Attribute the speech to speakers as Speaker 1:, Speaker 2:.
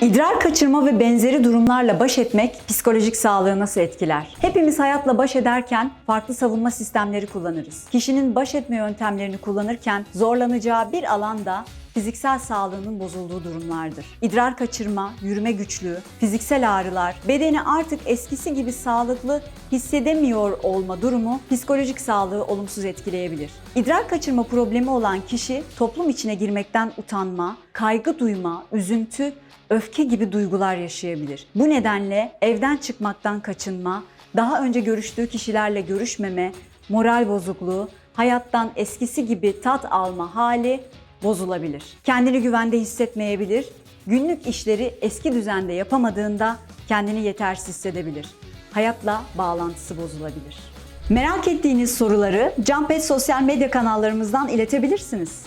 Speaker 1: İdrar kaçırma ve benzeri durumlarla baş etmek psikolojik sağlığı nasıl etkiler? Hepimiz hayatla baş ederken farklı savunma sistemleri kullanırız. Kişinin baş etme yöntemlerini kullanırken zorlanacağı bir alanda fiziksel sağlığının bozulduğu durumlardır. İdrar kaçırma, yürüme güçlüğü, fiziksel ağrılar, bedeni artık eskisi gibi sağlıklı hissedemiyor olma durumu psikolojik sağlığı olumsuz etkileyebilir. İdrar kaçırma problemi olan kişi toplum içine girmekten utanma, kaygı duyma, üzüntü, öfke gibi duygular yaşayabilir. Bu nedenle evden çıkmaktan kaçınma, daha önce görüştüğü kişilerle görüşmeme, moral bozukluğu, hayattan eskisi gibi tat alma hali bozulabilir. Kendini güvende hissetmeyebilir. Günlük işleri eski düzende yapamadığında kendini yetersiz hissedebilir. Hayatla bağlantısı bozulabilir. Merak ettiğiniz soruları Jumpet sosyal medya kanallarımızdan iletebilirsiniz.